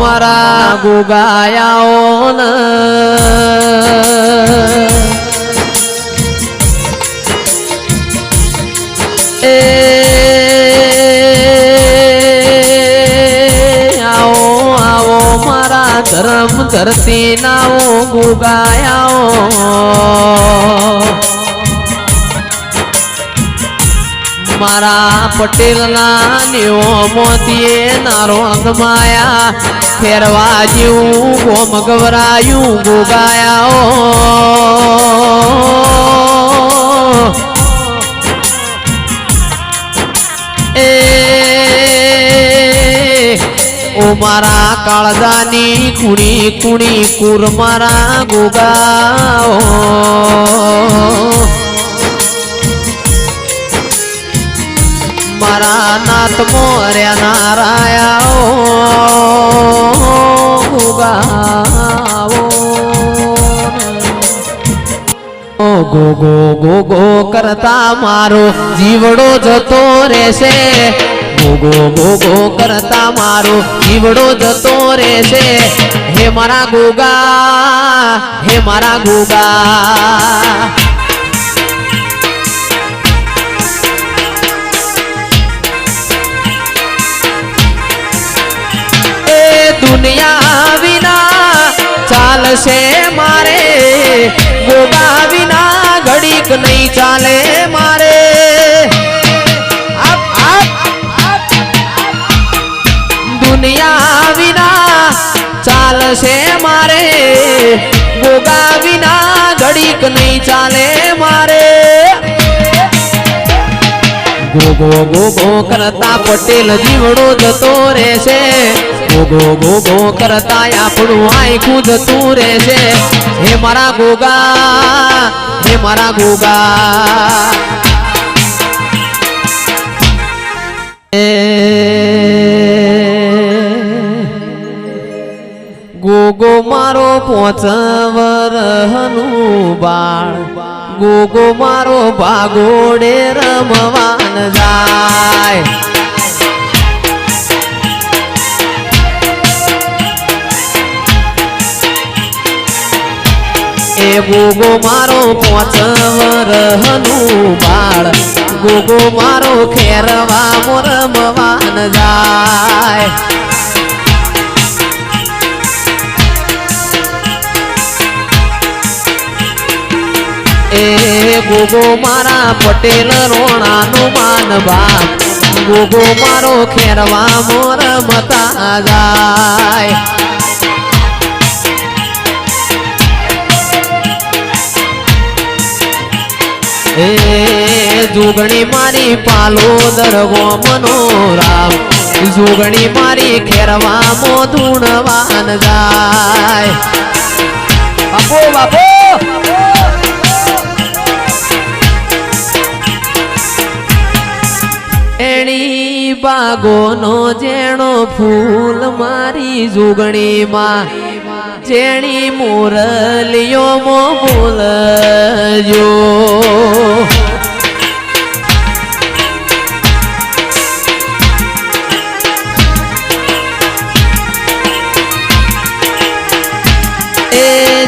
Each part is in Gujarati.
મારા ગોગાયાઓ એ આવો આવો મારા ધરમ ધરતી નાઓ ગુગાયાઓ. મારા પટેલના નિયમોથી નારો માયા ફેરવા જેવું ગોમ ગવરાયું ગોગાયા એ, ઓ મારા કાળદાની કુણી કુણી કુર મારા ગોગાઓ. મારા નાથ મોર્યા નારાયાઓ ગોગાઓ ઓ ગો ગો ગો ગો કરતા મારો જીવડો જતો રહેશે. ગો ગો ગો કરતા મારો જીવડો જતો રહેશે. હે મારા ગોગા, હે મારા ગોગા. દુનિયા વિના ચાલશે મારે ગોગા વિના ઘડીક નહીં ચાલે મારે આપ, આપ. દુનિયા વિના ચાલશે મારે ગોગા વિના ઘડીક નહીં ચાલે મારે ગોગો ગોગો કરતા પટેલ જીવડો જતો રહેશે ગોગો ગોગો કરતા આપણું આખું જતું રહેશે હે મારા ગોગા હે મારા ગોગા ગોગો મારો પોચ વરહનું બાળ ગોગો મારો ભાગોડે રમવાન જાય ગોગો મારો પોચ વરહનું બાળ. ગોગો મારો ખેરવા મોરમવાન જાય. એ ગોગો મારા પટેલ રોણાનું માન બાપ. ગોગો મારો ખેરવા મોર મતા જાય. જુગણી મારી પાલો દરગો મનોરામ. જોગણી મારી ખેરવા મો ધૂણવાન જાય. બાપો બાપો! એણી બાગોનો જેણો ફૂલ મારી જુગણીમાં જેણી મોરલિયો મો બોલજો.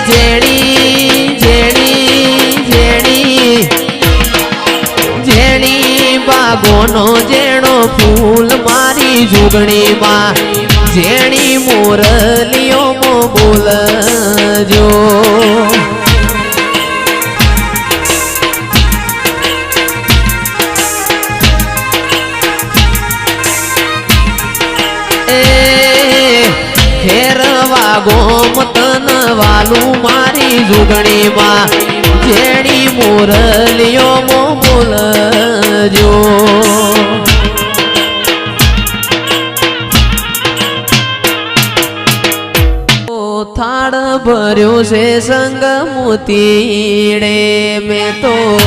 જેણી જેણી જેણી જેણી બાગોનો જેણો ફૂલ મારી જુગણીમાં જેણી મોરલીઓ મો બોલજો. એ ફેરવા ગોમતન વાલું મારી જુગણીમાં. જેડી મોરલીઓ મો બોલજો. થાળ ભર્યો છે સંગ મોતીડે. મેં તો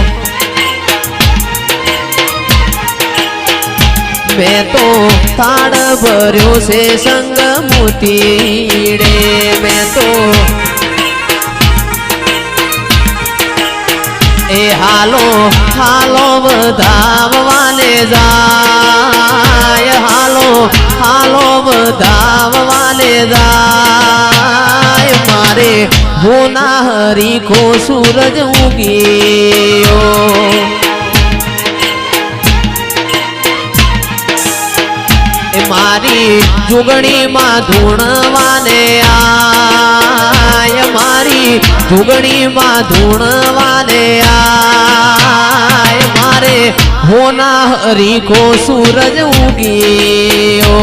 મેં તો તાળ ભર્યો છે સંગ મોતીડે. મેં તો એ હાલો હાલો વધાવવાને જાય. હાલો હાલો વધાવવાને જાય. મારે હોના હરીખો સૂરજ ઉગ્યો. મારી જુગણીમાં ધૂણવાને આય. મારી જુગણીમાં ધૂણવાને આય. મારે હોના હરીખો સૂરજ ઉગ્યો.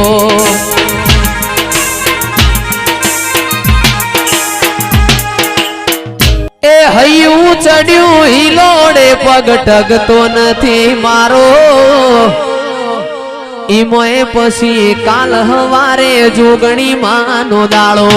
એ હૈયું ચડ્યું હિલોડે પગ ટગતો નથી મારો. ઈમોએ પછી કાલ હવારે જોગણી માનો દાળો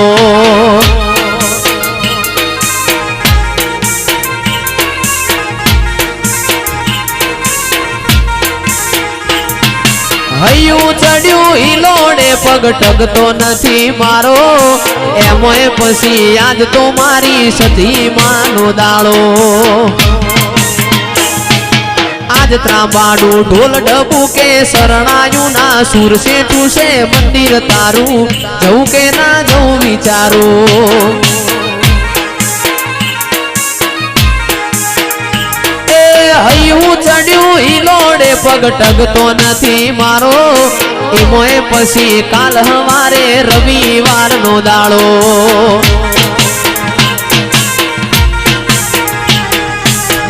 હૈયું ચડ્યું હિલોડે પગ ટગતો નથી મારો. એમોય પછી યાદ તો મારી સતી માનો દાળો આજ ત્રાંબાડું ઢોલ ડબુ કે શરણાયું ના સુર શેઠું છે મંદિર તારું જવું કે ના જવું વિચારું. પગ ટગતો નથી મારો. એમોય પછી કાલ હવારે રવિવાર નો દાડો.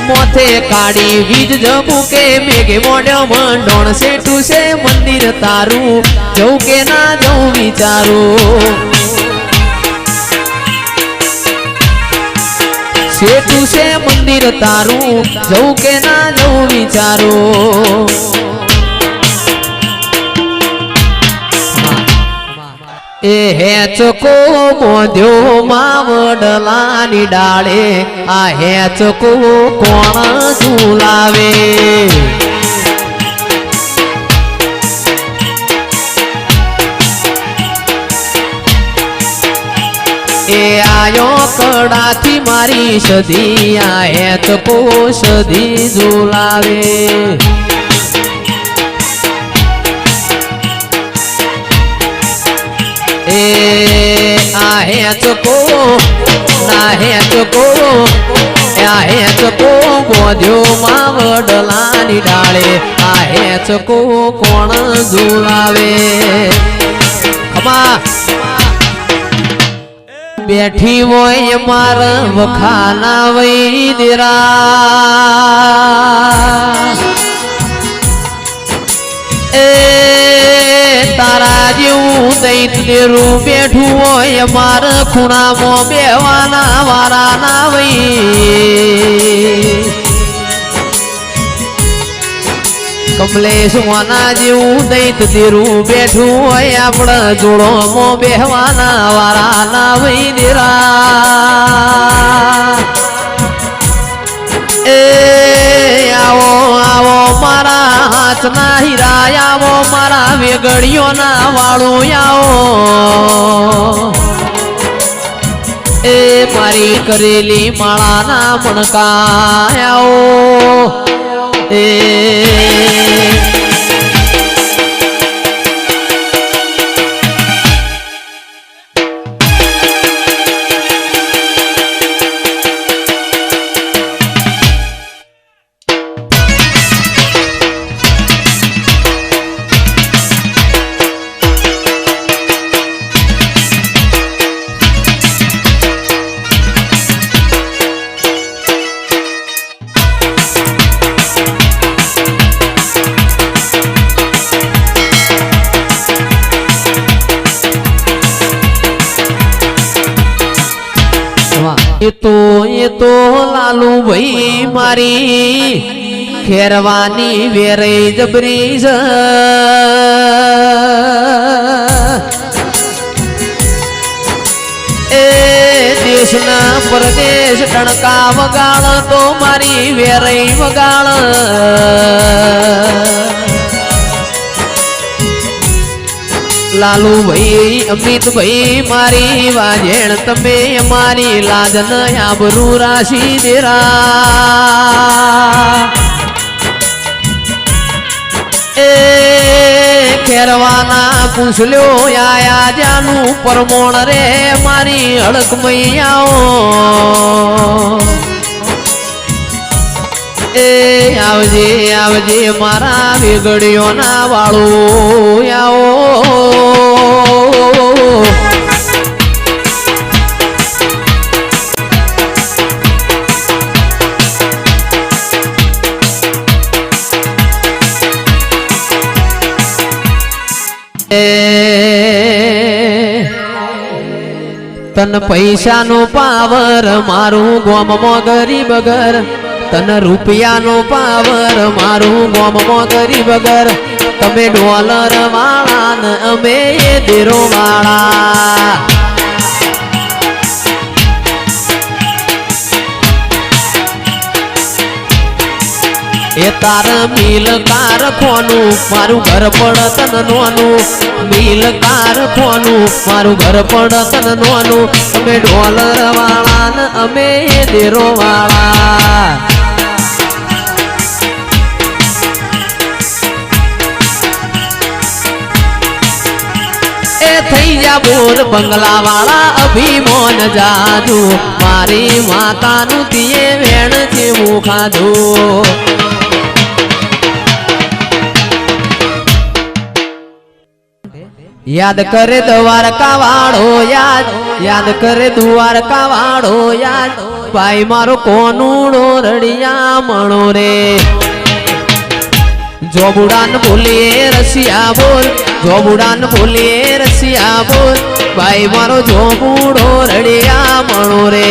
મોથે કાઢી વીજ જબુ કે મેઘે મોડ્યો મંડોણ શેઠું છે મંદિર તારું. જવું કે ના જવું વિચારું. શેઠું છે મંદિર તારું. જવું કે ના જવું વિચારું. એ હેચકો મોધ્યો માવડલાની ડાળે. આ હેચકો કોણ ઝુલાવે? એ આયો કડાથી મારી સધી. આ હેચકો સધી ઝુલાવે. એ આ હેચકો ના હેચકો આ હેચકો બોધ્યો માવડલાની ડાળે આ હેચકો કોણ ખમા બેઠી હોય માર વખાના વૈદરા દેરા એ જેવું દૈત દેરું બેઠું હોય માર ખૂણામાં બેવાના વારા ના વઈ કમલેશ જેવું દૈત દેરું બેઠું હોય આપણા જોડોમાં બેહવાના વારા ના વઈ દેરા. મારા હાથના મારા વેગડીઓના વાળો આવો. એ મારી કરેલી માળાના મણકા આવો એ એ એ તો લાલુ ભાઈ મારી ખેરવાની વેરે જબરી જ. એ દેશના પરદેશ ટણકા વગાળ તો મારી વેરઈ વગાળ. લાલુભાઈ અમિતભાઈ મારી વાજેણ, તમે મારી લાજન આબરૂ રાશી દેરા. એ ખેરવાના પૂછલ્યો, આયા જાનું પરમોણ રે, મારી અડક મૈયાઓ. એ આવજે આવજે મારા વેગડીઓના વાળો. આવો. તન પૈસાનું પાવર મારું ગોમમાં ગરીબ ઘર. તન રૂપિયાનો પાવર મારું ગોમમાં ગરીબ ઘર તમે ડોલર વાળા ને અમે એ દેરો વાળા. એ તાર મિલ કાર ખોનું મારું ઘર પણ તન નોનું. મિલ કાર ખોનું મારું ઘર પણ તન નોનું. તમે ડોલર વાળા ને અમે દેરો વાળા. થઈ જા બોલ બંગલા વાળા અભિમોન જાજુ મારી માતાનું તીએ વેણ જેવું ખાધું. યાદ કરે દ્વારકા વાળો યાદ યાદ કરે દ્વારકા વાળો યાદ. ભાઈ મારો કોનું રડિયા મણો રે. જોબુડાન બોલીએ રસિયા બોલ. જોબુડાન બોલીએ રસિયા બોલ ભાઈ મારો જોબુડો રડિયા મણો રે.